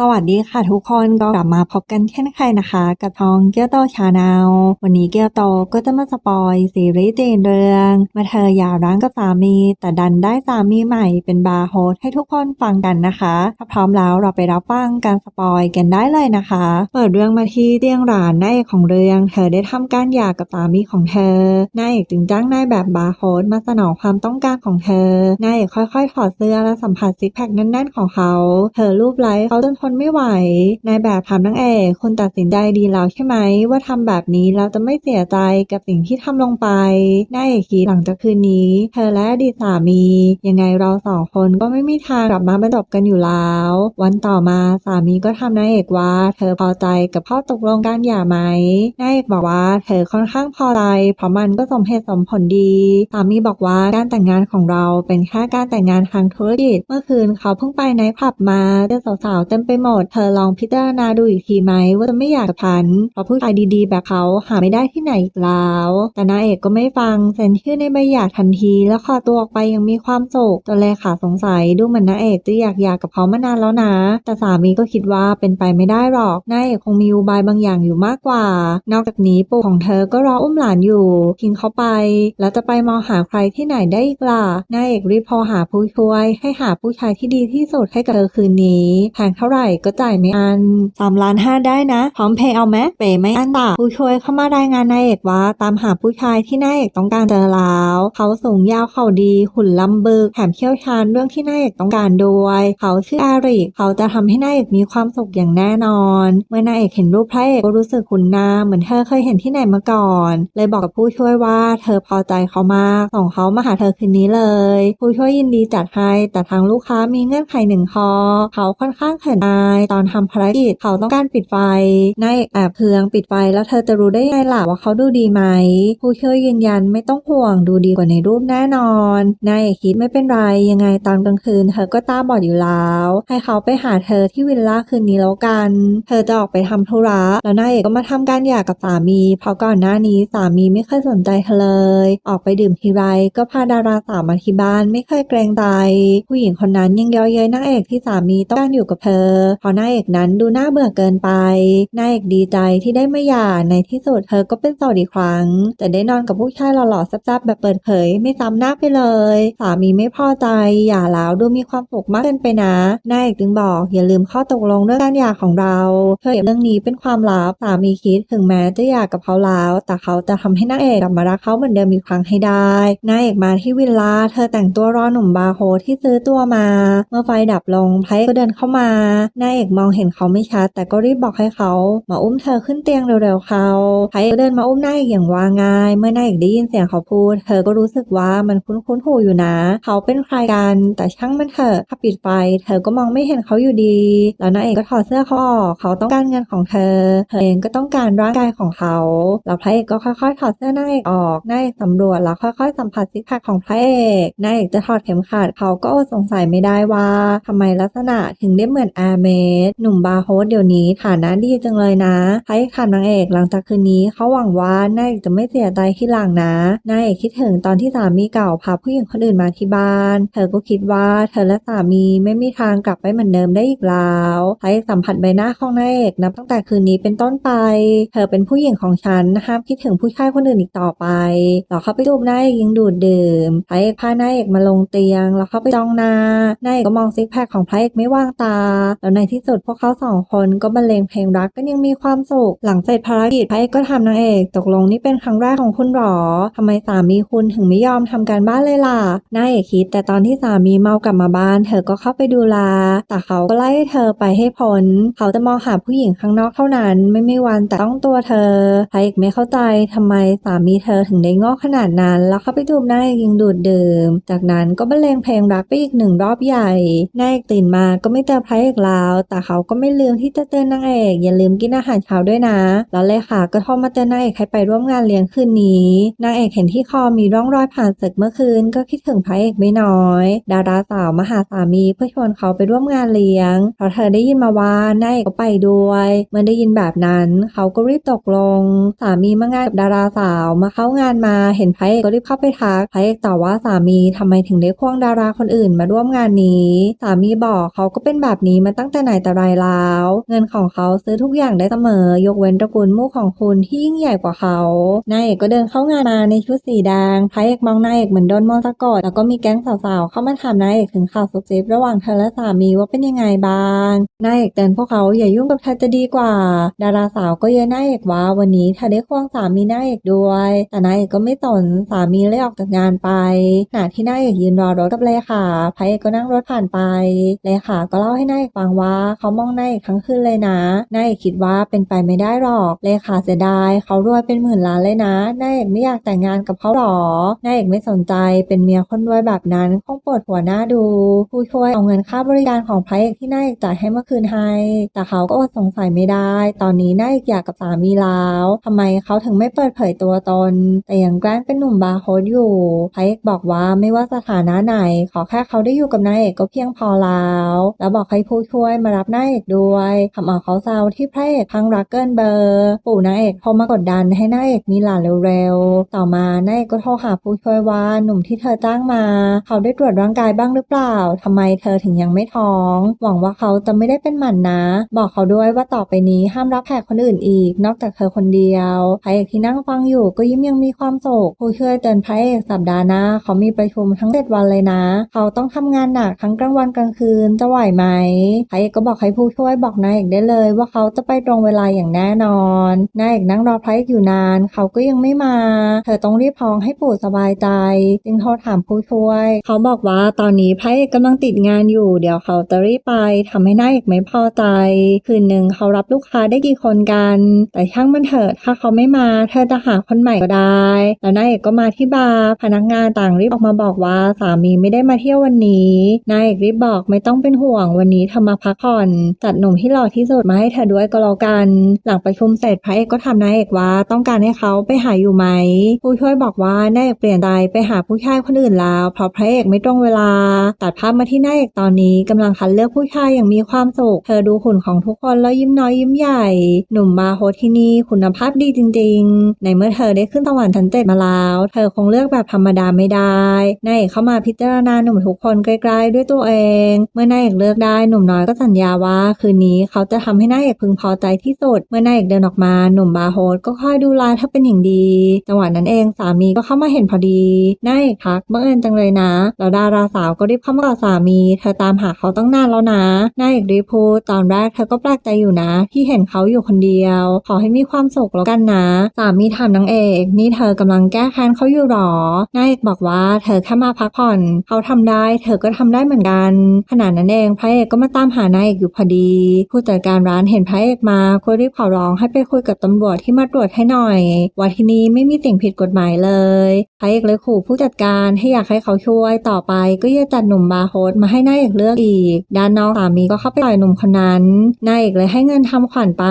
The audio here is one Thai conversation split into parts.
สวัสดีค่ะทุกคนก็กลับมาพบกันเช่นเคยนะคะ กับทองเกียวโตชาแนลวันนี้เกียวโตก็จะมาสปอยซีรีส์จีนเรื่องมื่อเธอหย่าร้างกับสามี แต่ดันได้สามีใหม่เป็นบาร์โฮสให้ทุกคนฟังกันนะคะ ถ้าพร้อมแล้วเราไปรับฟังการสปอยกันได้เลยนะคะ เปิดเรื่องมาที่เตียงหลานนายเอกของเรื่อง เธอได้ทำการหย่ากับสามีของเธอนายเอกจึงจ้างนายแบบบาร์โฮสมาสนองความต้องการของเธอนายเอกค่อยๆถอดเสื้อและสัมผัสซิกแพคแน่นๆของเขา เธอรูปไล้เขาจนนไม่ไหวนายแบบถามนางเอกคุณตัดสินใจดีแล้วใช่ไหม ว่าทำแบบนี้เราจะไม่เสียใจกับสิ่งที่ทำลงไปนายเอกคิดหลังจากคืนนี้ เธอและอดีตสามี ยังไงเราสองคนก็ไม่มีทางกลับมาบรรจบกันอยู่แล้ว วันต่อมาสามีก็ทำนายเอกว่า เธอพอใจกับข้อตกลงการหย่าไหมนายเอกบอกว่าเธอค่อนข้างพอใจเพราะมันก็สมเหตุสมผลดีสามีบอกว่าการแต่งงานของเราเป็นแค่การแต่งงานทางธุรกิจ เมื่อคืนเขาเพิ่งไปในผับมาเจอสาวๆเต็มไปหมด เธอลองพิจารณาดูอีกทีไหมว่าจะไม่อยากกับฉันเพราะผู้ชายดีๆ แบบเขาหาไม่ได้ที่ไหนอีกแล้ว แต่นายเอกก็ไม่ฟังเซ็นชื่อในใบหย่าทันทีแล้วขอตัวออกไปยังมีความสุขจนเลขาสงสัยดูเหมือนนายเอกจะอยากหย่ากับเขามานานแล้วนะ แต่สามีก็คิดว่าเป็นไปไม่ได้หรอกนายเอกคงมีอุบายบางอย่างอยู่มากกว่า นอกจากนี้ปู่ของเธอก็รออุ้มหลานอยู่ทิ้งเขาไป แล้วจะไปมองหาใครที่ไหนได้อีกล่ะนายเอกรีบโทรหาผู้ช่วย ให้หาผู้ชายที่ดีที่สุดให้กับเธอคืนนี้แพงเท่าไหร่ก็จ่ายไม่อันสามล้านห้าได้นะ พร้อมเพย์เอาไหมเปย์ไม่อันตาผู้ช่วยเข้ามารายงานนายเอกว่า ตามหาผู้ชายที่นายเอกต้องการเจอแล้ว เขาสูงยาวเข่าดีหุ่นลำบึกแถมเชี่ยวชาญเรื่องที่นายเอกต้องการด้วย เขาชื่ออาริเขาจะทำให้นายเอกมีความสุขอย่างแน่นอน เมื่อนายเอกเห็นรูปพระเอกก็รู้สึกคุ้นหน้าเหมือนเธอเคยเห็นที่ไหนมาก่อน เลยบอกกับผู้ช่วยว่าเธอพอใจเขามากส่งเขามาหาเธอคืนนี้เลย ผู้ช่วยยินดีจัดให้แต่ทางลูกค้ามีเงื่อนไขหนึ่งข้อเขาค่อนข้างเขินอายตอนทำภารกิจเขาต้องการปิดไฟนายแอบเพืองปิดไฟแล้วเธอจะรู้ได้ไงล่ะว่าเขาดูดีไหม ผู้ช่วยยืนยันไม่ต้องห่วงดูดีกว่าในรูปแน่นอนนายคิดไม่เป็นไรยังไงตอนกลางคืน เธอก็ตาบอดอยู่แล้ว ให้เขาไปหาเธอที่วิลล่าคืนนี้แล้วกัน เธอจะออกไปทำธุระแล้วนายเอกก็มาทำการหย่ากับสามี เพราะก่อนหน้านี้สามีไม่เคยสนใจเธอเลย ออกไปดื่มทีไรก็พาดาราสาวมาที่บ้านไม่เคยเกรงใจผู้หญิงคนนั้นยังเย้ยเย้ยนางเอกที่สามีต้องการอยู่กับเธอเพราะนางเอกนั้นดูน่าเบื่อเกินไปนายเอกดีใจที่ได้มาหย่าในที่สุดเธอก็เป็นโสดอีกครั้ง แต่ได้นอนกับผู้ชายหล่อๆซับๆแบบเปิดเผย ไม่ซ้ำหน้าไปเลย สามีไม่พอใจหย่าแล้วดูมีความสุขมากเกินไปนะนายเอกจึงบอก อย่าลืมข้อตกลงเรื่องการหย่าของเราเธอเรื่องนี้เป็นความลับสามีคิดถึงแม้จะหย่ากับเขาแล้ว แต่เขาจะทำให้นางเอกกลับมารักเขาเหมือนเดิมอีกครั้งให้ได้นายเอกมาที่วิลล่าเธอแต่งตัวรอหนุ่มบาโฮที่ซื้อตัวมา เมื่อไฟดับลงไพก็เดินเข้ามานายเอกมองเห็นเขาไม่ชัด แต่ก็รีบบอกให้เขามาอุ้มเธอขึ้นเตียงเร็วๆเขาไพก็เดินมาอุ้มนายเอกอย่างว่าง่าย เมื่อนายเอกได้ยินเสียงเขาพูด เธอก็รู้สึกว่ามันคุ้นๆหูอยู่นะ เขาเป็นใครกัน แต่ช่างมันเถอะถ้าปิดไฟ เธอก็มองไม่เห็นเขาอยู่ดี แล้วนายเอกก็ถอดเสื้อเขาออก เขาต้องการเงินของเธอ เธอเองก็ต้องการร่างกายของเขา แล้วพระเอกก็ค่อยๆ ถอดเสื้อนายเอกออก นายเอกสำรวจแล้วค่อยๆ สัมผัสซิกแพคของพระเอก นายเอกจะถอดเข็มขัด เขาก็สงสัยไม่ได้ว่าทำไมลักษณะถึงได้เหมือนแอร์เมสหนุ่มบาร์โฮสเดี๋ยวนี้ฐานะดีจังเลยนะพระเอกขาดนางเอกหลังจากคืนนี้เขาหวังว่านายเอกจะไม่เสียใจที่หลังนะนายเอกคิดถึงตอนที่สามีเก่าพาผู้หญิงคนอื่นมาที่บ้าน เธอก็คิดว่าเธอและสามีไม่มีทางกลับไปเหมือนเดิมได้อีกแล้วพระเอกสัมผัสใบหน้าของนายเอกนับตั้งแต่คืนนี้เป็นต้นไป เธอเป็นผู้หญิงของฉันห้ามคิดถึงผู้ชายคนอื่นอีกต่อไปเราเข้าไปดูนายเอกยังดูดดื่มพระเอกพานายเอกมาลงเตียง แล้วเข้าไปจ้องหน้านายเอกก็มองซิกแพคของพระเอกไม่ว่างตาแล้วในที่สุดพวกเขาสองคนก็บรรเลงเพลงรักกันยังมีความสุข หลังเสร็จภารกิจพระเอกก็ถามนางเอกตกลงนี่เป็นครั้งแรกของคุณหรอทำไมสามีคุณถึงไม่ยอมทำการบ้านเลยล่ะนายเอกคิดแต่ตอนที่สามีเมากลับมาบ้าน เธอก็เข้าไปดูแลแต่เขาก็ไล่เธอไปให้พ้นเขาจะมองหาผู้หญิงข้างนอกเท่านั้น ไม่มีวันแต่ต้องตัวเธอพระเอกไม่เข้าใจทำไมสามีเธอถึงได้งอกขนาดนั้น แล้วเข้าไปดูนายเอกยังดูดดื่ม จากนั้นก็บรรเลงเพลงรักไปอีกหนึ่งรอบใหญ่นายเอกตื่นมาก็ไม่เจอพระเอกแล้วแต่เขาก็ไม่ลืมที่จะเตือนนางเอกอย่าลืมกินอาหารเช้าด้วยนะ แล้วเลยค่ะ ก็โทรมาเตือนนางเอกให้ไปร่วมงานเลี้ยงคืนนี้นางเอกเห็นที่คอมีร่องรอยผ่านศึกเมื่อคืน ก็คิดถึงพระเอกไม่น้อย ดาราสาวมาหาสามีเพื่อชวนเขาไปร่วมงานเลี้ยงเพราะเธอได้ยินมาว่านายเอกก็ไปด้วยเมื่อได้ยินแบบนั้น เขาก็รีบตกลง สามีมางานกับดาราสาวมาเข้างานมาเห็นพระเอกก็รีบเข้าไปทักพระเอกตอบว่าสามีทำไมถึงได้ควงดาราคนอื่นมาร่วมงานนี้ สามีบอกเขาก็เป็นแบบนี้มาตั้งตั้งแต่ไหนแต่ไรแล้ว เงินของเขาซื้อทุกอย่างได้เสมอ ยกเว้นตระกูลมู่ของคุณที่ยิ่งใหญ่กว่าเขา นายเอกก็เดินเข้างานมาในชุดสีแดงพระเอกมองนายเอกเหมือนโดนมองสะกด แล้วก็มีแก๊งสาวๆ เข้ามาถามนายเอกถึงข่าวซุบซิบระหว่างเธอและสามีว่าเป็นยังไงบ้าง นายเอกเตือนพวกเขาอย่ายุ่งกับเธอจะดีกว่า ดาราสาวก็เยอะนายเอกว่าวันนี้เธอได้ควงสามีนายเอกด้วย แต่นายเอกก็ไม่สนสามีเลยออกจากงานไปขณะที่นายเอกยืนรอรถกับเลขาพระเอกก็นั่งรถผ่านไปเลขาก็เล่าให้นายเอกฟังว่าเขามองนายเอกทั้งคืนเลยนะนายเอกคิดว่าเป็นไปไม่ได้หรอกเลขาเสียดายเขารวยเป็นหมื่นล้านเลยนะนายเอกไม่อยากแต่งงานกับเขาหรอนายเอกไม่สนใจเป็นเมียคนรวยแบบนั้นคงปวดหัวหน้าดู ผู้ช่วยเอาเงินค่าบริการของพระเอกที่นายเอกจ่ายให้เมื่อคืนให้ แต่เขาก็อดสงสัยไม่ได้ ตอนนี้นายเอกอยากกับสามีแล้วทำไมเขาถึงไม่เปิดเผยตัวตน แต่ยังแกล้งเป็นหนุ่มบาร์โฮสอยู่พระเอกบอกว่าไม่ว่าสถานะไหน ขอแค่เขาได้อยู่กับนายเอกก็เพียงพอแล้ว แล้วบอกให้ผู้ช่วยวยมารับน้าเอกด้วยทำเอาเขาเศร้าที่พระเอกพังรักเกินเบอร์ ปู่นายเอกโทรมากดดันให้น้าเอกมีหลานเร็วๆ ต่อมานายเอกก็โทรหาผู้ช่วยว่าหนุ่มที่เธอจ้างมา เขาได้ตรวจร่างกายบ้างหรือเปล่าทำไมเธอถึงยังไม่ท้อง หวังว่าเขาจะไม่ได้เป็นหมันนะ บอกเขาด้วยว่าต่อไปนี้ห้ามรับแขกคนอื่นอีก นอกจากเธอคนเดียวพระเอกที่นั่งฟังอยู่ก็ยิ้มยังมีความสุขผู้ช่วยเตือนพระเอกสัปดาห์หน้าเขามีประชุมทั้งเจ็ดวันเลยนะ เขาต้องทำงานหนักทั้งกลางวันกลางคืนจะไหวไหมพระเอกก็บอกให้ผู้ช่วยบอกนายเอกได้เลยว่าเขาจะไปตรงเวลาอย่างแน่นอนนายเอกนั่งรอพระเอกอยู่นาน เขาก็ยังไม่มา เธอต้องรีบพ้องให้ปู่สบายใจ จึงโทรถามผู้ช่วย เขาบอกว่าตอนนี้พระเอกกำลังติดงานอยู่ เดี๋ยวเขาจะรีบไปทำให้นายเอกไม่พอใจ คืนหนึ่งเขารับลูกค้าได้กี่คนกัน แต่ช่างมันเถิดถ้าเขาไม่มา เธอจะหาคนใหม่ก็ได้ แล้วนายเอกก็มาที่บาร์พนักงานต่างรีบออกมาบอกว่าสามีไม่ได้มาเที่ยววันนี้นายเอกรีบบอกไม่ต้องเป็นห่วงวันนี้เธอมาพักผ่อน จัดหนุ่มที่หล่อที่สุดมาให้เธอด้วยก็แล้วกัน หลังประชุมเสร็จพระเอกก็ถามนายเอกว่าต้องการให้เขาไปหาอยู่ไหม ผู้ช่วยบอกว่านายเอกเปลี่ยนใจไปหาผู้ชายคนอื่นแล้วเพราะพระเอกไม่ตรงเวลา ตัดภาพมาที่นายเอกตอนนี้กำลังคัดเลือกผู้ชายอย่างมีความสุข เธอดูหุ่นของทุกคนแล้วยิ้มน้อยยิ้มใหญ่ หนุ่มบาโฮที่นี่คุณภาพดีจริง ๆ ในเมื่อเธอได้ขึ้นสวรรค์ชั้นเจ็ดมาแล้ว เธอคงเลือกแบบธรรมดาไม่ได้นายเอกเข้ามาพิจารณาหนุ่มทุกคนใกล้ๆด้วยตัวเอง เมื่อนายเอกเลือกได้หนุ่มน้อยก็สัญญาว่าคืนนี้เขาจะทำให้นายเอกพึงพอใจที่สุด เมื่อนายเอกเดินออกมาหนุ่มบาโฮสก็คอยดูแลถ้าเป็นอย่างดี จังหวะนั้นเองสามีก็เข้ามาเห็นพอดีนายเอกทักบังเอิญจังเลยนะแล้วดาราสาวก็รีบเข้ามากอดสามี เธอตามหาเขาตั้งนานแล้วนะนายเอกรีพูดตอนแรกเธอก็แปลกใจอยู่นะ ที่เห็นเขาอยู่คนเดียว ขอให้มีความสุขแล้วกันนะ สามีถามนางเอกนี่เธอกำลังแก้แค้นเขาอยู่หรอนายเอกบอกว่าเธอแค่มาพักผ่อน เขาทำได้ เธอก็ทำได้เหมือนกันขณะนั้นเองพระเอกก็มาตามหานายเอกอยู่พอดี ผู้จัดการร้านเห็นพระเอกมาก็รีบขอร้องให้ไปคุยกับตำรวจที่มาตรวจให้หน่อย ว่าที่นี่ไม่มีสิ่งผิดกฎหมายเลยพระเอกเลยขู่ผู้จัดการให้อยากให้เขาช่วยต่อไปก็จะจัดหนุ่มบาร์โฮสมาให้นายเอกเลือกอีก ด้านนอกสามีก็เข้าไปต่อยหนุ่มคนนั้นนายเอกเลยให้เงินทำขวัญไป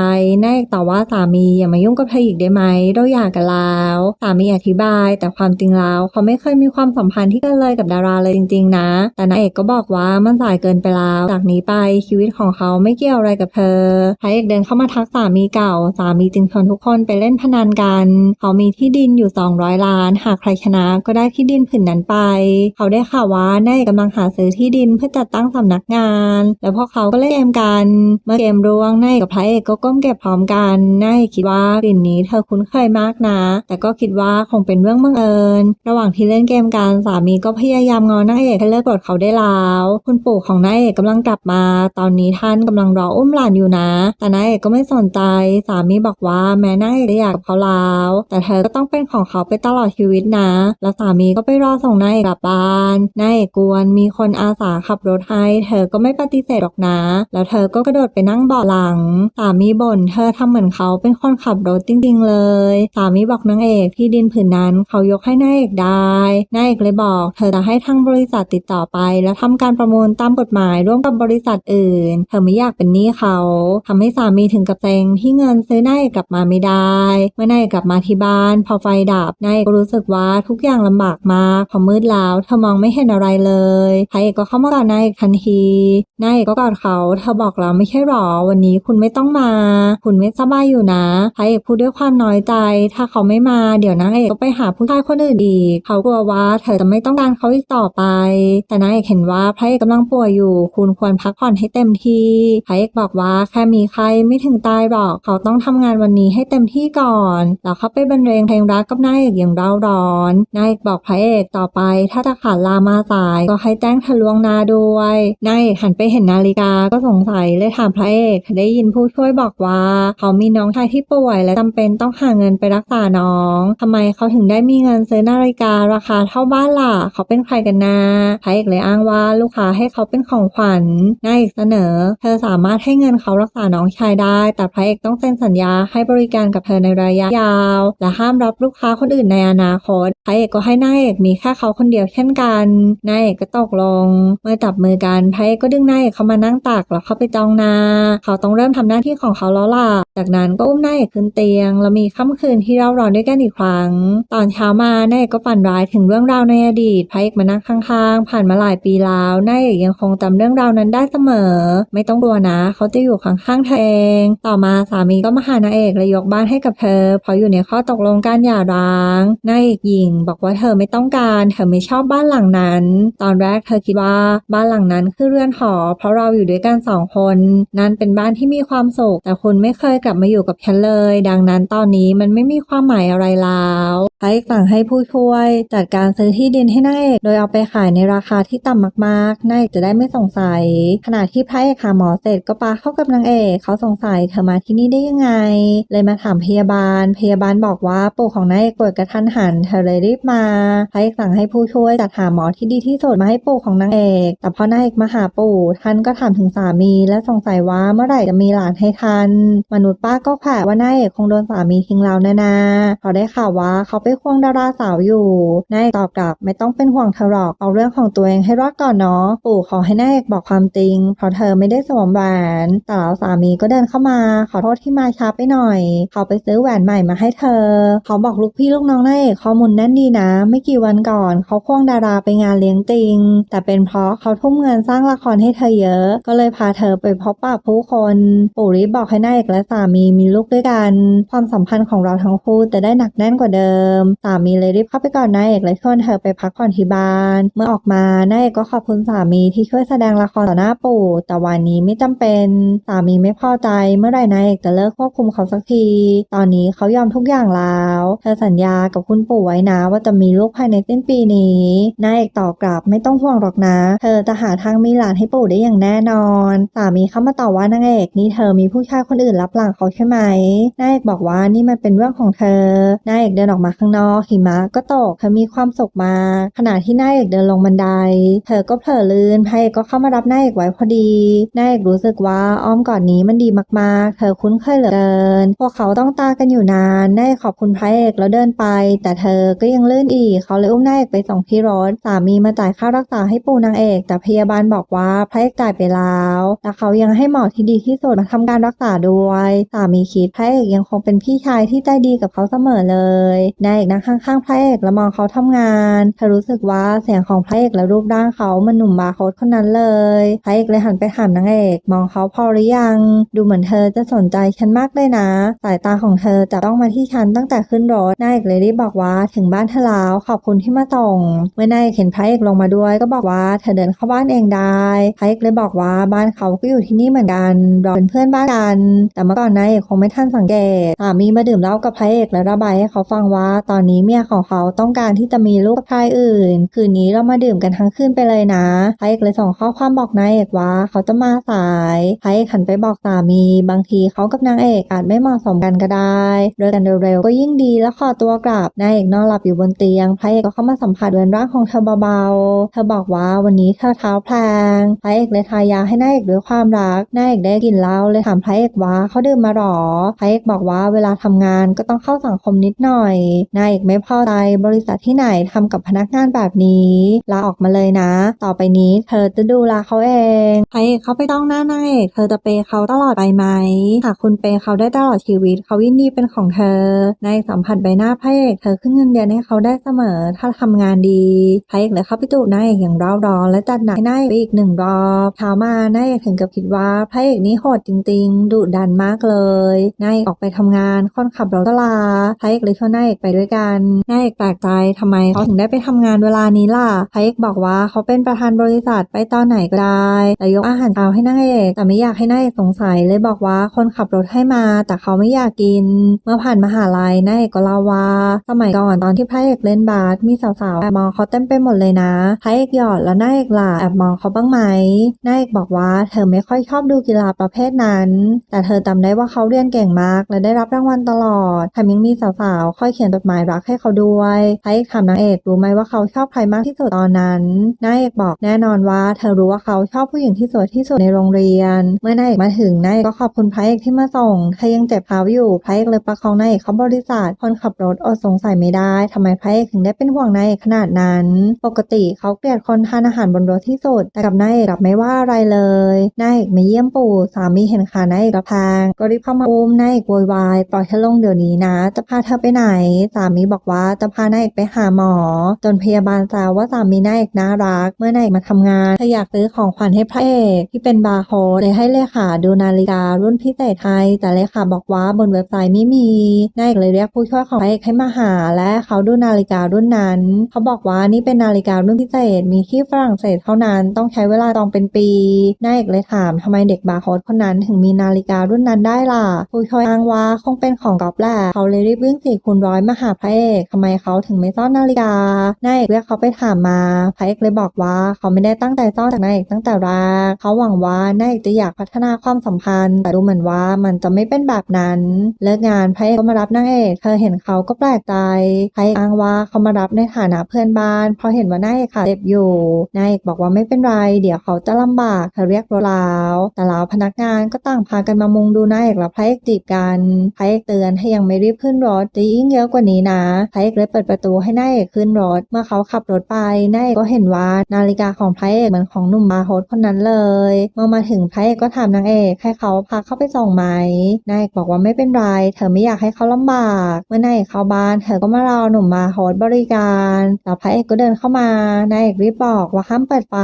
นายเอกต่อว่าสามีอย่ามายุ่งกับเธออีกได้ไหมเราหย่ากกันแล้วสามีอธิบาย แต่ความจริงแล้วเขาไม่เคยมีความสัมพันธ์ที่กินเลยกับดาราเลยจริงๆนะ แต่นายเอกก็บอกว่ามันสายเกินไปแล้ว จากนี้ไปชีวิตของเขาไม่เกี่ยวอะไรกับเธอพระเอกเดินเข้ามาทักสามีเก่า สามีจึงชวนทุกคนไปเล่นพนันกัน เขามีที่ดินอยู่ 200 ล้าน หากใครชนะก็ได้ที่ดินผืนนั้นไป เขาได้ข่าวว่านายเอกำลังหาซื้อที่ดินเพื่อจัดตั้งสำนักงาน แล้วพวกเขาก็เล่นเกมกัน เมื่อเกมร่วงนายเอกับพระเอกก็ก้มเก็บพร้อมกันนายเอกคิดว่ากลิ่นนี้เธอคุ้นเคยมากนะ แต่ก็คิดว่าคงเป็นเรื่องบังเอิญ ระหว่างที่เล่นเกมกันสามีก็พยายามงอนายเอกให้เลิกกดเขาได้แล้ว คุณปู่ของนายเอกกำลังกลับมาตอนนี้ท่านกำลังรออุ้มหลานอยู่นะ แต่นายเอกก็ไม่สนใจ สามีบอกว่าแม้นายเอกจะอยากกับเขาแล้วแต่เธอก็ต้องเป็นของเขาไปตลอดชีวิตนะ แล้วสามีก็ไปรอส่งนายเอกกลับบ้านนายเอกกวนมีคนอาสาขับรถให้ เธอก็ไม่ปฏิเสธหรอกนะ แล้วเธอก็กระโดดไปนั่งเบาะหลัง สามีบ่นเธอทำเหมือนเขาเป็นคนขับรถจริงๆเลย สามีบอกนางเอกที่ดินผืนนั้นเขายกให้นายเอกได้นายเอกเลยบอก เธอจะให้ทางบริษัทติดต่อไป แล้วทำการประมูลตามกฎหมายร่วมกับบริษัทอื่น เธอไม่อยากเป็นหนี้เขาทำให้สามีถึงกับเซ็งที่เงินซื้อนายกลับมาไม่ได้ เมื่อนายกลับมาที่บ้าน พอไฟดับนายก็รู้สึกว่าทุกอย่างลำบากมากพอมืดแล้วเธอมองไม่เห็นอะไรเลยพระเอกก็เข้ามากอดนายทันทีนายก็กอดเขาเธอบอกแล้วไม่ใช่หรอวันนี้คุณไม่ต้องมา คุณไม่สบายอยู่นะพระเอกพูดด้วยความน้อยใจ ถ้าเขาไม่มาเดี๋ยวนางเอกก็ไปหาผู้ชายคนอื่นอีก เขากลัวว่าเธอจะไม่ต้องการเขาอีกต่อไป แต่นายเอกเห็นว่าพระเอกกำลังป่วยอยู่ คุณควรพักผ่อนให้เต็มที่พระเอกบอกว่าแค่มีใครไม่ถึงตายหรอก เขาต้องทำงานวันนี้ให้เต็มที่ก่อน แล้วเขาไปบรรเลงเพลงรักกับนายเอกอย่างเร่าร้อนนายเอกบอกพระเอกต่อไป ถ้าจะขาดลามาสายก็ให้แจ้งทะลวงนาด้วยนายเอกหันไปเห็นนาฬิกาก็สงสัยเลยถามพระเอกได้ยินผู้ช่วยบอกว่า เขามีน้องชายที่ป่วยและจำเป็นต้องหาเงินไปรักษาน้องทำไมเขาถึงได้มีเงินซื้อนาฬิการาคาเท่าบ้านล่ะ เขาเป็นใครกันนะพระเอกเลยอ้างว่าลูกค้าให้เขาเป็นของขวัญนายเอกเสนอ เธอสามารถให้เงินเขารักษาน้องชายได้ แต่พระเอกต้องเซ็นสัญญาให้บริการกับเธอในระยะยาว และห้ามรับลูกค้าคนอื่นในอนาคตพระเอกก็ให้นายเอกมีแค่เขาคนเดียวเช่นกันนายเอกก็ตกลง เมื่อจับมือกันพระเอกก็ดึงนายเอกเขามานั่งตักแล้วเข้าไปจองนา เขาต้องเริ่มทำหน้าที่ของเขาแล้วล่ะจากนั้นก็อุ้มนายเอกขึ้นเตียง แล้วมีค่ำคืนที่เร่าร้อนด้วยกันอีกครั้ง ตอนเช้ามานายเอกก็ฝันร้ายถึงเรื่องราวในอดีตพระเอกมานั่งข้างๆ ผ่านมาหลายปีแล้วนายเอกยังคงจำเรื่องราวนั้นได้เสมอไม่ต้องกลัวนะ เขาจะอยู่ข้างๆเธอเอง ต่อมาสามีก็มาหานายเอกและยกบ้านให้กับเธอเพราะอยู่ในข้อตกลงการหย่าร้างนายเอกหญิง บอกว่าเธอไม่ต้องการเธอไม่ชอบบ้านหลังนั้น ตอนแรกเธอคิดว่าบ้านหลังนั้นคือเรือนหอ เพราะเราอยู่ด้วยกันสองคน นั่นเป็นบ้านที่มีความสุขแต่คุณไม่เคยกลับมาอยู่กับฉันเลย ดังนั้นตอนนี้มันไม่มีความหมายอะไรแล้ว พระเอกสั่งให้ผู้ช่วย จัดการซื้อที่ดินให้นายเอกโดยเอาไปขายในราคาที่ต่ำมากๆนายเอกจะได้ไม่สงสัย ขณะที่พระเอกหาหมอเสร็จก็ปาเข้ากับนางเอกเขาสงสัยเธอมาที่นี่ได้ยังไง เลยมาถามพยาบาล พยาบาลบอกว่าปู่ของนายเอกป่วยกระทันหันเธอเลยรีบมาพระเอกสั่งให้ผู้ช่วยจัดหาหมอที่ดีที่สุดมาให้ปู่ของนางเอก แต่พอนายเอกมาหาปู่ท่านก็ถามถึงสามีและสงสัยว่าเมื่อไหร่จะมีหลานให้ทัน มนุษย์ป้าก็แผลว่านายเอกคงโดนสามีทิ้งแล้วแน่ๆเขาได้ข่าวว่าเขาไปควงดาราสาวอยู่นายเอกตอบกลับไม่ต้องเป็นห่วงเธอหรอกเอาเรื่องของตัวเองให้รอดก่อนเนาะปู่ขอให้นายเอกบอกความจริง เพราะเธอไม่ได้สวมแหวนแต่แล้วสามีก็เดินเข้ามา ขอโทษที่มาช้าไปหน่อย เขาไปซื้อแหวนใหม่มาให้เธอ เขาบอกลูกพี่ลูกน้องนายเอกข้อมูลแน่นดีนะ ไม่กี่วันก่อน เขาควงดาราไปงานเลี้ยงติง แต่เป็นเพราะเขาทุ่มเงินสร้างละครให้เธอเยอะ ก็เลยพาเธอไปพบปะผู้คน ปู่รีบบอกให้นายเอกและสามีมีลูกด้วยกัน ความสัมพันธ์ของเราทั้งคู่จะได้หนักแน่นกว่าเดิมสามีเลยรีบเข้าไปก่อนนายเอกและชวนเธอไปพักผ่อนที่บ้าน เมื่อออกมานายเอกก็ขอบคุณสามีที่ช่วยแสดงละครต่อหน้าปู่ แต่วันนี้ไม่จำเป็นสามีไม่พอใจ เมื่อไหร่นายเอกจะเลิกควบคุมเขาสักที ตอนนี้เขายอมทุกอย่างแล้ว เธอสัญญากับคุณปู่ไว้นะว่าจะมีลูกภายในสิ้นปีนี้นายเอกตอบกลับไม่ต้องห่วงหรอกนะ เธอจะหาทางมีหลานให้ปู่ได้อย่างแน่นอน สามีเข้ามาต่อว่านางเอกนี่เธอมีผู้ชายคนอื่นรับหลังเขาใช่ไหมนายเอกบอกว่านี่มันเป็นเรื่องของเธอนายเอกเดินออกมาข้างนอกหิมะก็ตกเธอมีความสุขมากขณะที่นายเอกเดินลงบันได เธอก็เผลอลืนพระเอกก็เข้ามารับนายเอกไว้พอดีนายเอกรู้สึกว่าอ้อมกอดนี้มันดีมากๆ เธอคุ้นเคยเหลือเกิน พวกเขาต้องตากันอยู่นานนายเอกขอบคุณพระเอกแล้วเดินไป แต่เธอก็ยังลื่นอีก เขาเลยอุ้มนายเอกไปส่งที่รถสามีมาจ่ายค่ารักษาให้ปู่นางเอก แต่พยาบาลบอกว่าพระเอกจ่ายไปแล้วแต่เขายังให้หมอที่ดีที่สุดมาทำการรักษาด้วยสามีคิดพระเอกยังคงเป็นพี่ชายที่ใจดีกับเขาเสมอเลยนายกนั่งข้างๆพระเอกแล้วมองเขาทำงานเธอรู้สึกว่าเสียงของพระเอกและรูปร่างเขามันหนุ่มบาร์โค้ดคนนั้นเลยพระเอกเลยหันไปถามนางเอกมองเขาพอหรือยัง ดูเหมือนเธอจะสนใจฉันมากเลยนะ สายตาของเธอจะต้องมาที่ฉันตั้งแต่ขึ้นรถนายเอกเลยรีบบอกว่าถึงบ้านเธอแล้วขอบคุณที่มาส่งเมื่อนายเอกเห็นพระเอกลงมาด้วย ก็บอกว่าเธอเดินเข้าบ้านเองได้พระเอกเลยบอกว่าบ้านเขาก็อยู่ที่นี่เหมือนกันเราเป็นเพื่อนบ้านกัน แต่เมื่อก่อนนายเอกคงไม่ทันสังเกตสามีมาดื่มเหล้ากับพระเอกและระบายให้เขาฟังว่าตอนนี้เมียของเขาต้องการที่จะมีลูกกับชายอื่น คืนนี้เรามาดื่มกันทั้งคืนไปเลยนะพระเอกเลยส่งข้อความบอกนายเอกว่าเขาจะมาสายพระเอกหันไปบอกสามี บางทีเขากับนางเอกอาจไม่เหมาะสมกันก็ได้เลิกกันเร็วๆก็ยิ่งดีแล้วขอตัวกลับนายเอกนอนหลับอยู่บนเตียงพระเอกก็เข้ามาสัมผัสเรือนร่างของเธอเบาๆเธอบอกว่าวันนี้เธอเท้าแพลงพระเอกเลยทายาให้นายเอกด้วยความรักนายเอกได้กินเหล้าเลยถามพระเอกว่าเขาดื่มมาหรอพระเอกบอกว่าเวลาทำงานก็ต้องเข้าสังคมนิดหน่อยนายเอกไม่พอใจบริษัทที่ไหนทำกับพนักงานแบบนี้ลาออกมาเลยนะ ต่อไปนี้เธอจะดูแลเขาเองพรเอกเขาไปต้องหน้านายเอกเธอจะเปย์เขาตลอดไปไหมหากคุณเปย์เขาได้ตลอดชีวิตเขายินดีเป็นของเธอนายเอกสัมผัสใบหน้าพระเอกเธอขึ้นเงินเดือนให้เขาได้เสมอ ถ้าทำงานดีพระเอกเลยเข้าไปจูบนายเอกอย่างร่าวร้อนและจัดหนักให้นายเอกไปอีกหนึ่งรอบเช้ามานายเอกถึงกับคิดว่าพระเอกนี้โหดจริง ๆ ดุดันมากเลยนายเอกออกไปทำงานคนขับรถก็ลาพระเอกเลยชวนนายเอกไปด้วยด้วยกันนายเอกแปลกใจทำไมเขาถึงได้ไปทำงานเวลานี้ล่ะพระเอกบอกว่าเขาเป็นประธานบริษัทไปตอนไหนก็ได้แต่ยกอาหารเช้าให้นางเอกแต่ไม่อยากให้นายเอกสงสัยเลยบอกว่าคนขับรถให้มา แต่เขาไม่อยากกิน เมื่อผ่านมหาลัยนายเอกก็เล่าว่าสมัยก่อนตอนที่พระเอกเล่นบาสมีสาวๆแอบมองเขาเต็มไปหมดเลยนะพระเอกหยอดแล้วนายเอกล่ะแอบมองเขาบ้างไหมนายเอกบอกว่าเธอไม่ค่อยชอบดูกีฬาประเภทนั้น แต่เธอจำได้ว่าเขาเรียนเก่งมากและได้รับรางวัลตลอดแถมยังมีสาวๆคอยเขียนจดหมายายรักให้เขาด้วยพระเอกถามนางเอกรู้ไหมว่าเขาชอบใครมากที่สุดตอนนั้นนายเอกบอกแน่นอนว่า เธอรู้ว่าเขาชอบผู้หญิงที่สวยที่สุดในโรงเรียน เมื่อนายเอกมาถึงนายเอกก็ขอบคุณพระเอกที่มาส่งเธอยังเจ็บเท้าอยู่พระเอกเลยประคองนายเอกเข้าบริษัทคนขับรถอดสงสัยไม่ได้ทำไมพระเอกถึงได้เป็นห่วงนายเอกขนาดนั้น ปกติเขาเกลียดคนทานอาหารบนรถที่สุด แต่กับนายเอกกลับไม่ว่าอะไรเลยนายเอกมาเยี่ยมปู่สามีเห็นขานายเอกกระพังก็รีบเข้ามาอุ้มนายเอกโวยวายปล่อยเธอลงเดี๋ยวนี้นะ จะพาเธอไปไหนสาามีบอกว่าจะพานายเอกไปหาหมอ จนพยาบาลแซวว่าสามีนายเอกน่ารัก เมื่อนายเอกมาทำงานเธออยากซื้อของขวัญให้พระเอกที่เป็นบาร์โฮสเลยให้เลขาดูนาฬิการุ่นพิเศษให้แต่เลขาบอกว่าบนเว็บไซต์ไม่มีนายเอกเลยเรียกผู้ช่วยของพระเอกให้มาหา และเขาดูนาฬิการุ่นนั้น เขาบอกว่านี่เป็นนาฬิการุ่นพิเศษมีที่ฝรั่งเศสเท่านั้นต้องใช้เวลาจองเป็นปีนายเอกเลยถามทำไมเด็กบาร์โฮสคนนั้นถึงมีนาฬิการุ่นนั้นได้ล่ะผู้ช่วยอ้างว่าคงเป็นของกอบแหละเขาเลยรีบวิ่งสี่คูณร้อยมาหาพระเอกทำไมเขาถึงไม่ซ่อนนาฬิกานายเอกเรียกเขาไปถามมาพระเอกเลยบอกว่าเขาไม่ได้ตั้งใจซ่อนจากนายเอกตั้งแต่แรกเขาหวังว่านายเอกจะอยากพัฒนาความสัมพันธ์ แต่ดูเหมือนว่ามันจะไม่เป็นแบบนั้นเลิกงานพระเอกก็มารับนางเอกเธอเห็นเขาก็แปลกใจพระเอกอ้างว่าเขามารับในฐานะเพื่อนบ้านเพราะเห็นว่านายเอกขาเจ็บอยู่นายเอกบอกว่าไม่เป็นไร เดี๋ยวเขาจะลำบากเธอเรียกรถแล้วแต่ล้วพนักงานก็ต่างพากันมามุงดูนายเอกและพระเอกจีบกันพระเอกเตือนให้ยังไม่รีบขึ้นรถจะยิ่งเยอะกว่านี้นะพระเอกเลยเปิดประตูให้นายเอกขึ้นรถ เมื่อเขาขับรถไปนายเอกก็เห็นว่านาฬิกาของพระเอกเหมือนของหนุ่มบาโฮสคนนั้นเลย เมื่อมาถึงพระเอกก็ถามนางเอกให้เขาพาเข้าไปส่งไหมนายเอกบอกว่าไม่เป็นไร เธอไม่อยากให้เขาลำบาก เมื่อนายเอกเข้าบ้าน เธอก็มารอหนุ่มบาโฮสบริการแล้วพระเอกก็เดินเข้ามานายเอกรีบบอกว่าห้ามเปิดไฟ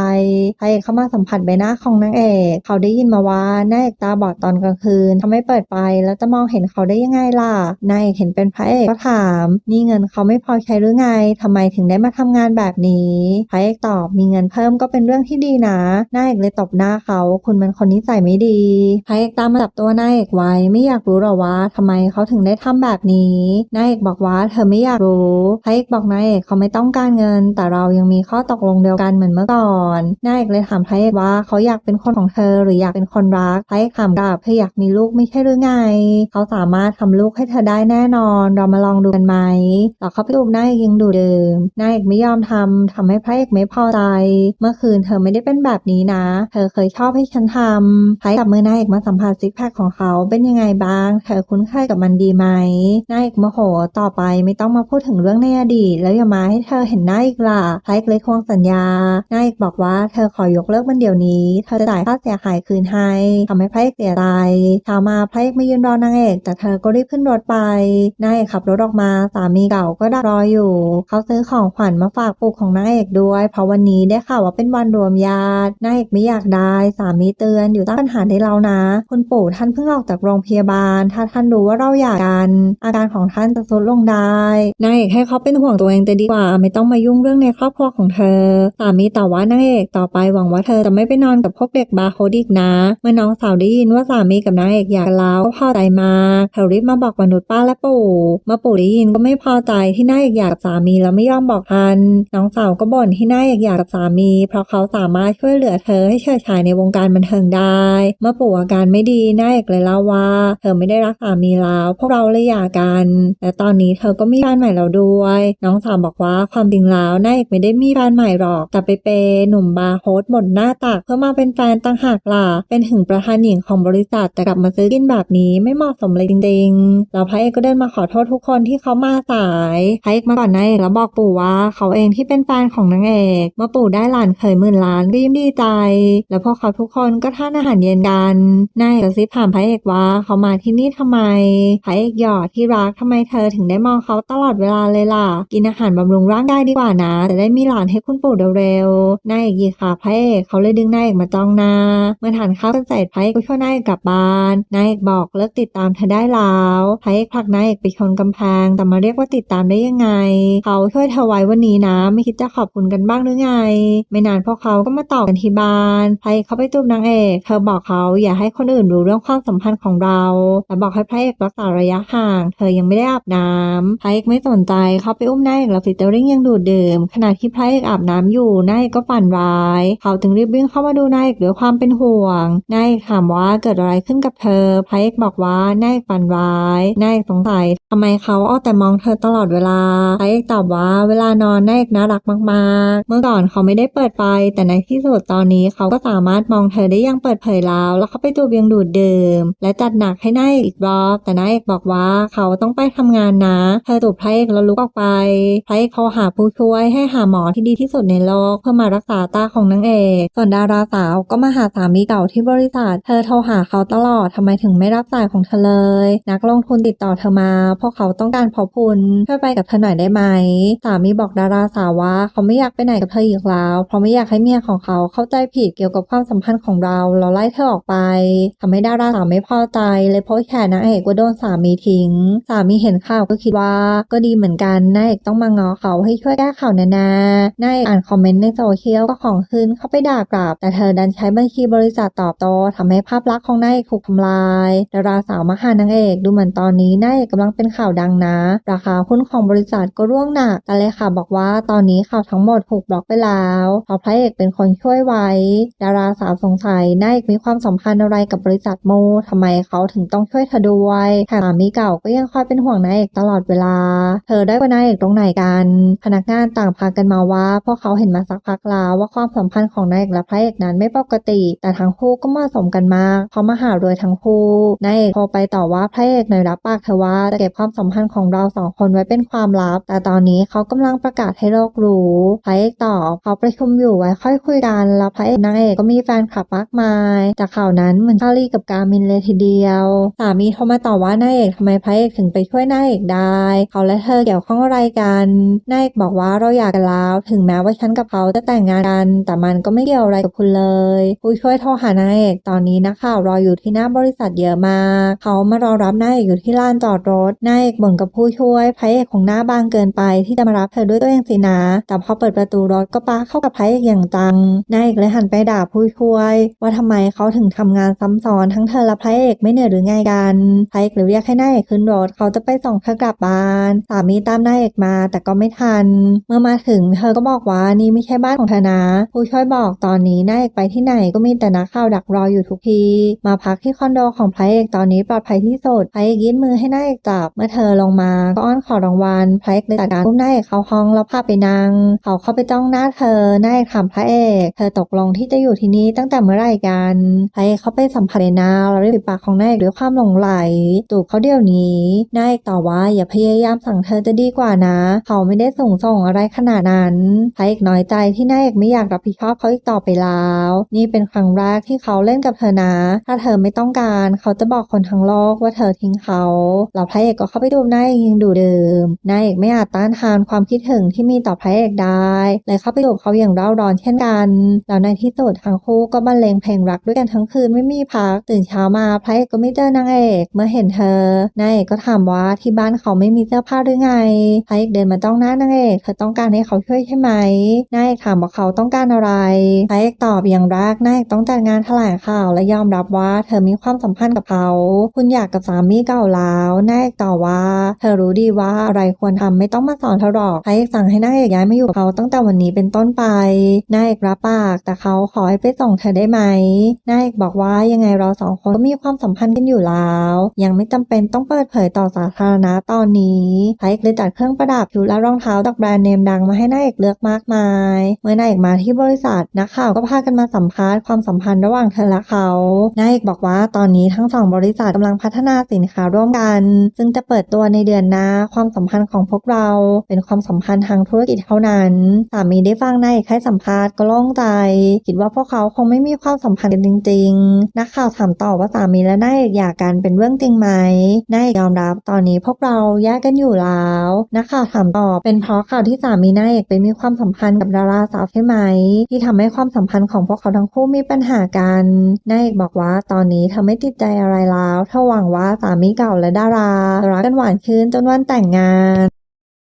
พระเอกเข้ามาสัมผัสใบหน้าของนางเอกเขาได้ยินมาว่านายเอกตาบอดตอนกลางคืนทำไม่เปิดไฟแล้วจะมองเห็นเขาได้ยังไงล่ะนายเอกเห็นเป็นพระเอกก็ถามนี่เงินเขาไม่พอใช้หรือไงทำไมถึงได้มาทำงานแบบนี้พระเอกตอบมีเงินเพิ่มก็เป็นเรื่องที่ดีนะนายเอกเลยตบหน้าเขา คุณเป็นคนนิสัยไม่ดีพระเอกตามมาจับตัวนายเอกไว้ไม่อยากรู้หรอว่าทำไมเขาถึงได้ทำแบบนี้นายเอกบอกว่าเธอไม่อยากรู้พระเอกบอกนายเอกเขาไม่ต้องการเงิน แต่เรายังมีข้อตกลงเดียวกันเหมือนเมื่อก่อนนายเอกเลยถามพระเอกว่าเขาอยากเป็นคนของเธอหรืออยากเป็นคนรักพระเอกถามกลับเธออยากมีลูกไม่ใช่หรือไง เขาสามารถทำลูกให้เธอได้แน่นอน เรามาลองดูกันไหมต่อเข้าไปดูหน้าเอกยังดูเดิมหน้าเอกไม่ยอมทำทำให้พระเอกไม่พอใจ เมื่อคืนเธอไม่ได้เป็นแบบนี้นะ เธอเคยชอบให้ฉันทำพระเอกกับมือหน้าเอกมาสัมผัสซิกแพคของเขาเป็นยังไงบ้าง เธอคุ้นเคยกับมันดีไหมหน้าเอกโมโหต่อไปไม่ต้องมาพูดถึงเรื่องในอดีตแล้วอย่ามาให้เธอเห็นหน้าอีกล่ะพระเอกเลยทวงสัญญาหน้าเอกบอกว่าเธอขอยกเลิกมันเดี๋ยวนี้ เธอจะจ่ายค่าเสียหายคืนให้ทำให้พระเอกเสียใจเช้ามาพระเอกไม่ยืนรอนางเอก แต่เธอก็รีบขึ้นรถไปนายเอกขับรถออกมาสามีเก่าก็ดักรออยู่ เขาซื้อของขวัญมาฝากปู่ของนางเอกด้วย เพราะวันนี้ได้ข่าวว่าเป็นวันรวมญาตินายเอกไม่อยากได้ สามีเตือนอยู่ตั้งปัญหาได้แล้วนะ คุณปู่ท่านเพิ่งออกจากโรงพยาบาล ถ้าท่านรู้ว่าเราอยากกัน อาการของท่านจะทรุดลงได้นายเอกให้เขาเป็นห่วงตัวเองจะดีกว่า ไม่ต้องมายุ่งเรื่องในครอบครัวของเธอ สามีต่อว่านางเอกต่อไปหวังว่าเธอจะไม่ไปนอนกับพวกเด็กบาร์โฮดอีกนะ เมื่อน้องสาวได้ยินว่าสามีกับนางเอกอยากแล้วก็พอใจมาเธอรีบมาบอกมนุษย์ป้าและปู่เมื่อปู่ได้ยินก็ไม่พอใจที่หน้ายเอกอยากกับสามีแล้วไม่ยอมบอกทันน้องสาวก็บ่นที่หน้ายเอกอยากกับสามี เพราะเขาสามารถช่วยเหลือเธอให้เฉิดฉายในวงการบันเทิงได้ เมื่อปู่อาการไม่ดีหน้ายเอกเลยเล่าว่า เธอไม่ได้รักสามีแล้วพวกเราเลยหย่ากันแต่ตอนนี้เธอก็มีแฟนใหม่แล้วด้วย น้องสาวบอกว่าความจริงแล้วนายเอกไม่ได้มีแฟนใหม่หรอก แต่ไปเปหนุ่มบาร์โฮสหมดหน้าตักเพื่อมาเป็นแฟนต่างหากล่ะ เป็นถึงประธานหญิงของบริษัทแต่กลับมาซื้อกินแบบนี้ไม่เหมาะสมเลยจริงๆแล้วพระเอกก็เดินมาขอโทษทุกคนที่เขามาสายพระเอกมาก่อนนายเอกแล้วบอกปู่ว่าเขาเองที่เป็นแฟนของนางเอกเมื่อปู่ได้หลานเคยหมื่นล้านก็ยิ้มดีใจ แล้วพวกเขาทุกคนก็ทานอาหารเย็นกันนายเอกกระซิบถามพระเอกว่าเขามาที่นี่ทำไมพระเอกหยอดที่รักทำไมเธอถึงได้มองเขาตลอดเวลาเลยล่ะ กินอาหารบำรุงร่างกายดีกว่านะจะได้มีหลานให้คุณปู่เร็วๆนายเอกหยิกขาพระเอกเขาเลยดึงนายเอกมาจ้องหน้าเมื่อทานข้าวกันเสร็จพระเอกก็ช่วยนายเอกกลับบ้านนายเอกบอกเลิกติดตามเธอได้แล้วพระเอกผลักนายเอกไปชนกำแพงแต่มาเรียกว่าติดตามได้ยังไง เขาช่วยเธอไว้วันนี้นะ ไม่คิดจะขอบคุณกันบ้างหรือไง ไม่นานพวกเขาก็มาต่อกันที่บ้านพระเอกเขาไปจูบนางเอกเธอบอกเขาอย่าให้คนอื่นรู้เรื่องความสัมพันธ์ของเราและบอกให้พระเอกรักษาระยะห่าง เธอยังไม่ได้อาบน้ำพระเอกไม่สนใจเขาไปอุ้มนายเอกแล้วฟิเตอริงยังดูดดื่มขณะที่พระเอกอาบน้ำอยู่นายเอกก็ฝันร้าย เขาถึงรีบวิ่งเข้ามาดูนายเอกด้วยความเป็นห่วงนายเอกถามว่าเกิดอะไรขึ้นกับเธอพระเอกบอกว่านายเอกฝันร้ายนายเอกสงสัยทำไมเขาเอาแต่มองเธอตลอดเวลาพระเอกตอบว่าเวลานอนนายเอกน่ารักมากๆ เมื่อก่อนเขาไม่ได้เปิดไฟแต่ในที่สุดตอนนี้เขาก็สามารถมองเธอได้อย่างเปิดเผยแล้ว แล้วเขาไปดูเบียงดูดเดื่มและจัดหนักให้นายเอกอีกรอบ แต่นายเอกบอกว่าเขาต้องไปทำงานนะ เธอตูบพระเอกแล้วลุกออกไปพระเอกเขาหาผู้ช่วยให้หาหมอที่ดีที่สุดในโลกเพื่อมารักษาตาของนางเอกส่วนดาราสาวก็มาหาสามีเก่าที่บริษัทเธอโทรหาเขาตลอดทำไมถึงไม่รับสายของเธอเลย นักลงทุนติดต่อเธอมา เพราะเขาต้องการพบคุณช่วยไปกับเธอหน่อยได้ไหมสามีบอกดาราสาวว่าเขาไม่อยากไปไหนกับเธออีกแล้วเพราะไม่อยากให้เมียของเขาเข้าใจผิดเกี่ยวกับความสัมพันธ์ของเราเราไล่เธอออกไปทำให้ดาราสาวไม่พอใจเลยโพสแขนนางเอกว่าโดนสามีทิ้ง สามีเห็นข่าวก็คิดว่าก็ดีเหมือนกันนายเอกต้องมางอเขาให้ช่วยแก้ข่าวนานานายอ่านคอมเมนต์ในโซเชียลก็ของขึ้นเข้าไปด่ากลับ แต่เธอดันใช้บัญชีบริษัทตอบโต้ทำให้ภาพลักษณ์ของนายเอกถูกทำลาย ดาราสาวมาหานางเอกดูเหมือนตอนนี้นายเอกกำลังเป็นข่าวดังนะราคาหุ้นของบริษัทก็ร่วงหนักแต่เลยค่ะบอกว่าตอนนี้ข่าวทั้งหมดถูกบล็อกไปแล้วเพราะพระเอกเป็นคนช่วยไว้ ดาราสาวสงสัยนายเอกมีความสัมพันธ์อะไรกับบริษัทโมทำไมเขาถึงต้องช่วยเธอด้วยแถมสามีเก่าก็ยังคอยเป็นห่วงนายเอกตลอดเวลา เธอได้กว่านายเอกตรงไหนกัน พนักงานต่างพากันมาว่า พวกเขาเห็นมาสักพักแล้วว่าความสัมพันธ์ของนายเอกและพระเอกนั้นไม่ปกติ แต่ทั้งคู่ก็เหมาะสมกันมากเพราะมาหารวยทั้งคู่นายเอกโทรไปต่อว่าพระเอกหน่อยรับปากเธอว่าจะเก็บความสัมพันธ์ของเราสองคนไว้เป็นความลับ แต่ตอนนี้เขากำลังประกาศให้โลกรู้พระเอกตอบเขาประชุมอยู่ไว้ค่อยคุยกัน แล้วพระเอกนางเอกก็มีแฟนคลับมากมายจากข่าวนั้นเหมือนชาลีกับกามินเลยทีเดียวสามีโทรมาต่อว่านายเอกทำไมพระเอกถึงไปช่วยนายเอกได้ เขาและเธอเกี่ยวข้องอะไรกันนายเอกบอกว่าเราอยากกันแล้ว ถึงแม้ว่าฉันกับเขาจะแต่งงานกัน แต่มันก็ไม่เกี่ยวอะไรกับคุณเลยผู้ช่วยโทรหานายเอกตอนนี้นักข่าวรออยู่ที่หน้าบริษัทเยอะมากเขามารอรับนายเอกอยู่ที่ลานจอดรถนายเอกบ่นกับผู้ช่วยพระเอกของหน้าบางเกินไปที่จะมารับเธอด้วยตัวเองสินะ แต่พอเปิดประตูรถก็ปาเข้ากับพระเอกอย่างจังนายเอกเลยหันไปด่าผู้ช่วย ว่าทำไมเขาถึงทำงานซ้ำซ้อนทั้งเธอและพระเอกไม่เหนื่อยหรือไงกันพระเอกเลยเรียกให้นายเอกขึ้นรถเขาจะไปส่งเธอกลับบ้าน สามีตามนายเอกมาแต่ก็ไม่ทัน เมื่อมาถึงเธอก็บอกว่านี่ไม่ใช่บ้านของเธอนะผู้ช่วยบอกตอนนี้นายเอกไปที่ไหนก็มีแต่นักข่าวดักรออยู่ทุกที มาพักที่คอนโดของพระเอกตอนนี้ปลอดภัยที่สุดพระเอกยื่นมือให้นายเอกจับเมื่อเธอลงมาก็อ้อนขอรางวัลพระเอกเลยจัดการอุ้มนายเอกเข้าห้องแล้วพาไปนั่งเขาเข้าไปจ้องหน้าเธอนายเอกถามพระเอกเธอตกลงที่จะอยู่ที่นี่ตั้งแต่เมื่อไหร่กันพระเอกเข้าไปสัมผัสในนาแล้วริบปากของนายเอกด้วยความหลงไหลจูบเขาเดี๋ยวนี้นายเอกต่อว่าอย่าพยายามสั่งเธอจะดีกว่านะ เขาไม่ได้ส่งส่งอะไรขนาดนั้นพระเอกน้อยใจที่นายเอกไม่อยากรับผิดชอบเขาอีกต่อไปแล้ว นี่เป็นครั้งแรกที่เขาเล่นกับเธอนะ ถ้าเธอไม่ต้องการ เขาจะบอกคนทั้งโลกว่าเธอทิ้งเขาแล้วพระเอกก็เข้าไปดูนายเอกยังดูเดิมนายเอกไม่อาจต้านทานความคิดถึงที่มีต่อพระเอกได้เลยเข้าไปดูเขาอย่างเร่าร้อนเช่นกันแล้วในที่สุดทั้งคู่ก็บรรเลงเพลงรักด้วยกันทั้งคืนไม่มีพัก ตื่นเช้ามาพระเอกก็ไม่เจอนางเอกเมื่อเห็นเธอนายเอกก็ถามว่าที่บ้านเขาไม่มีเสื้อผ้าหรือไงพระเอกเดินมาจ้องหน้านางเอกเธอต้องการให้เขาช่วยใช่ไหมนายเอกถามว่าเขาต้องการอะไรพระเอกตอบอย่างแรกนายเอกต้องจัดงานแถลงข่าวและยอมรับว่า เธอมีความสัมพันธ์กับเขา คุณอยากกับสามีเก่าแล้วนายเอกตอบว่า เธอรู้ดีว่าอะไรควรทำไม่ต้องมาสอนเธอหรอกพระเอกสั่งให้นายเอกย้ายมาอยู่กับเขาตั้งแต่วันนี้เป็นต้นไปนายเอกรับปาก แต่เขาขอให้ไปส่งเธอได้ไหมนายเอกบอกว่ายังไงเราสองคนก็มีความสัมพันธ์กันอยู่แล้ว ยังไม่จำเป็นต้องเปิดเผยต่อสาธารณะตอนนี้พระเอกเลยจัดเครื่องประดับชุดและรองเท้าจากแบรนด์เนมดังมาให้นายเอกเลือกมากมาย เมื่อนายเอกมาที่บริษัทนักข่าวก็พากันมาสัมภาษณ์ความสัมพันธ์ระหว่างเธอและเขานายเอกบอกว่าตอนนี้ทั้งสองบริษัทกำลังพัฒนาสินค้าร่วมกัน ซึ่งจะเปิดตัวในเดือนน้าความสัมพันธ์ของพวกเราเป็นความสัมพันธ์ทางธุรกิจเท่านั้นสามีได้ฟังนายเอกให้สัมภาษณ์ก็ล่องใจ คิดว่าพวกเขาคงไม่มีความสัมพันธ์กันจริง ๆ นักข่าวถามต่อว่าสามีและนายเอกอยากกันเป็นเรื่องจริงไหมนายเอกยอมรับตอนนี้พวกเราแยกกันอยู่แล้วนักข่าวถามต่อเป็นเพราะข่าวที่สามีนายเอกไปมีความสัมพันธ์กับดาราสาวใช่ไหม ที่ทำให้ความสัมพันธ์ของพวกเขาทั้งคู่มีปัญหากันนายเอกบอกว่าตอนนี้เธอไม่ติดใจอะไรแล้วเธอหวังว่าสามีเก่าและดาราจะรักกันหวานชื่นจนวันแต่งงาน